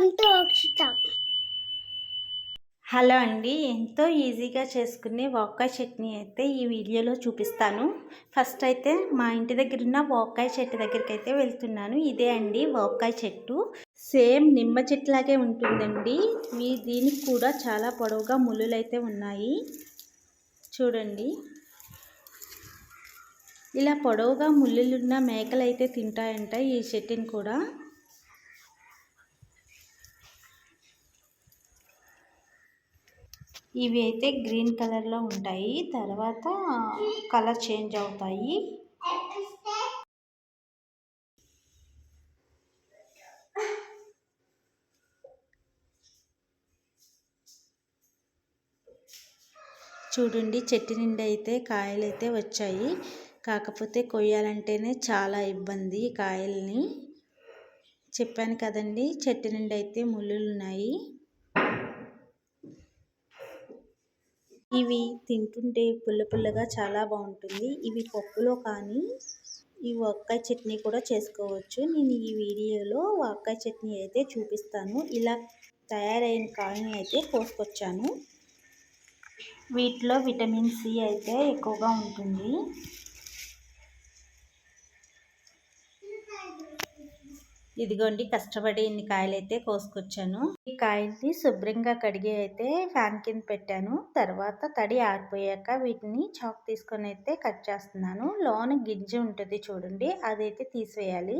Welcome to hello అండి ఎంతో ఈజీగా చేసుకునే వాక్కాయ చట్నీ అయితే ఈ వీడియోలో చూపిస్తాను. ఫస్ట్ అయితే మా ఇంటి దగ్గర ఉన్న వాక్కాయ చెట్టు దగ్గరికి అయితే వెళ్తున్నాను. ఇదే అండి వాక్కాయ చెట్టు. సేమ్ నిమ్మ చెట్టులాగే ఉంటుందండి. మీ దీనికి కూడా చాలా పొడవుగా ముళ్ళులు అయితే ఉన్నాయి. చూడండి. ఇలా పొడవుగా ముళ్ళులున్న మేకలు అయితే తింటాయంట ఈ చెట్టుని కూడా. ఇవి అయితే గ్రీన్ కలర్లో ఉంటాయి. తర్వాత కలర్ చేంజ్ అవుతాయి. చూడండి చెట్టు నిండి అయితే కాయలు అయితే వచ్చాయి. కాకపోతే కొయ్యాలంటేనే చాలా ఇబ్బంది కాయల్ని. చెప్పాను కదండి చెట్టు నుండి అయితే ముళ్ళులు ఉన్నాయి. ఇవి తింటుంటే పుల్ల పుల్లగా చాలా బాగుంటుంది. ఇవి పప్పులో కానీ ఈ వంకాయ చట్నీ కూడా చేసుకోవచ్చు. నేను ఈ వీడియోలో వంకాయ చట్నీ అయితే చూపిస్తాను. ఇలా తయారైన కాయని అయితే కోసుకొచ్చాను. వీటిలో విటమిన్ సి అయితే ఎక్కువగా ఉంటుంది. ఇదిగోండి కష్టపడి ఇన్ని కాయలు అయితే కోసుకొచ్చాను. ఈ కాయల్ని శుభ్రంగా కడిగి అయితే ఫ్యాన్ కింద పెట్టాను. తర్వాత తడి ఆరిపోయాక వీటిని చాక్ తీసుకొని అయితే కట్ చేస్తున్నాను. లోన గింజ ఉంటుంది చూడండి అదైతే తీసివేయాలి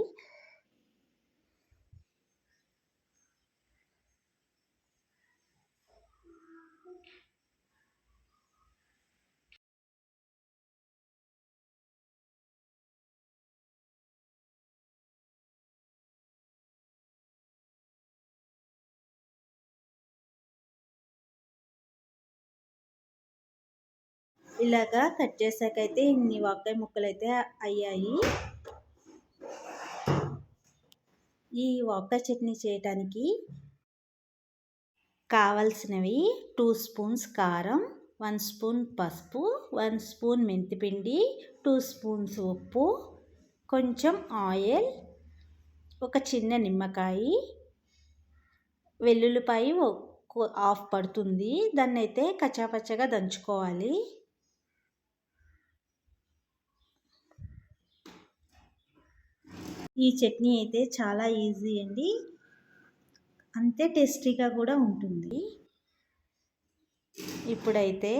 ఇలాగా కట్ చేసాకైతే ఇన్ని వాకాయ ముక్కలు అయితే అయ్యాయి. ఈ వాకాయ చట్నీ చేయటానికి కావలసినవి టూ స్పూన్స్ కారం వన్ స్పూన్ పసుపు వన్ స్పూన్ మెంతిపిండి టూ స్పూన్స్ ఉప్పు కొంచెం ఆయిల్ ఒక చిన్న నిమ్మకాయ వెల్లుల్లిపాయ హాఫ్ పడుతుంది. దాన్ని అయితే కచ్చాపచ్చగా దంచుకోవాలి. ఈ చట్నీ అయితే చాలా ఈజీ అండి. అంతే టేస్టీగా కూడా ఉంటుంది. ఇప్పుడైతే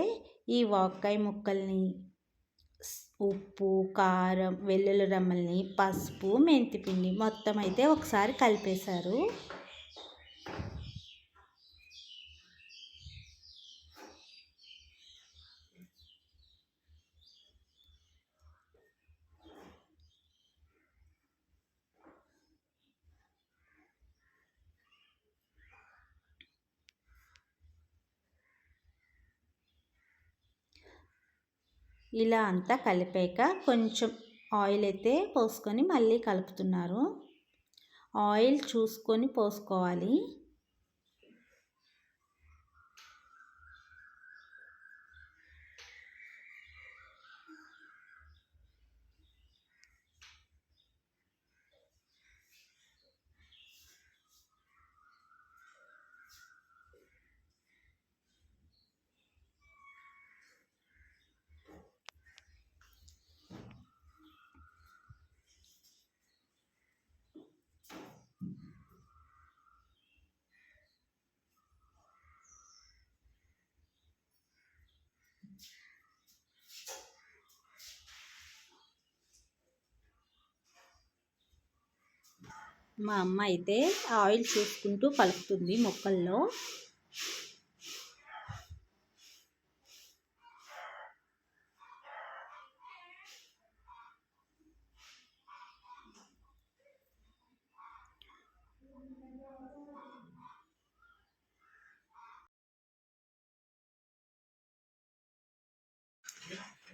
ఈ వాక్కాయ ముక్కల్ని ఉప్పు కారం వెల్లుల్లి రమ్మల్ని పసుపు మెంతిపిండి మొత్తం అయితే ఒకసారి కలిపేశారు. ఇలా అంతా కలిపాక కొంచెం ఆయిల్ అయితే పోసుకొని మళ్ళీ కలుపుతున్నారు. ఆయిల్ చూసుకొని పోసుకోవాలి. మా అమ్మ అయితే ఆయిల్ చూసుకుంటూ కలుపుతుంది మొక్కల్లో.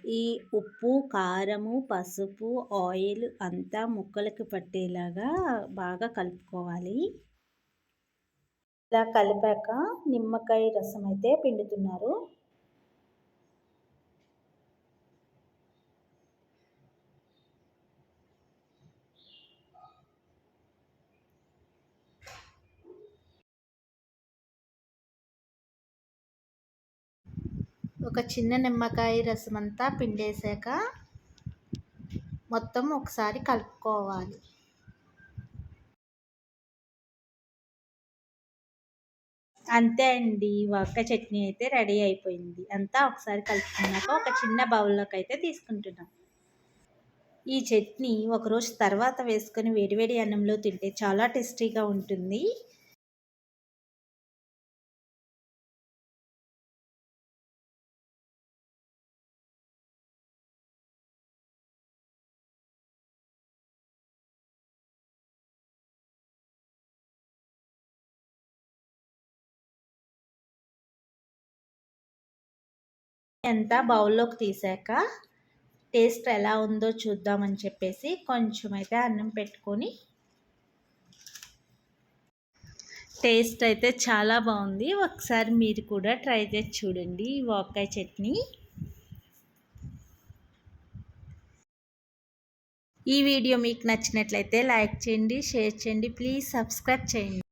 ఈ ఉప్పు కారము పసుపు ఆయిల్ అంతా ముక్కలకి పట్టేలాగా బాగా కలుపుకోవాలి. ఇలా కలిపాక నిమ్మకాయ రసం అయితే పిండుతున్నారు. ఒక చిన్న నిమ్మకాయ రసం అంతా పిండేసాక మొత్తం ఒకసారి కలుపుకోవాలి. అంతే అండి. వక్క చట్నీ అయితే రెడీ అయిపోయింది. అంతా ఒకసారి కలుపుకున్నాక ఒక చిన్న బౌల్లోకి అయితే తీసుకుంటున్నాం. ఈ చట్నీ ఒకరోజు తర్వాత వేసుకొని వేడివేడి అన్నంలో తింటే చాలా టేస్టీగా ఉంటుంది. ఎంత బౌల్లోకి తీసాక టేస్ట్ ఎలా ఉందో చూద్దామని చెప్పేసి కొంచెం అయితే అన్నం పెట్టుకొని టేస్ట్ అయితే చాలా బాగుంది. ఒకసారి మీరు కూడా ట్రై చేసి చూడండి వాకాయ చట్నీ. ఈ వీడియో మీకు నచ్చినట్లయితే లైక్ చేయండి షేర్ చేయండి ప్లీజ్ సబ్స్క్రైబ్ చేయండి.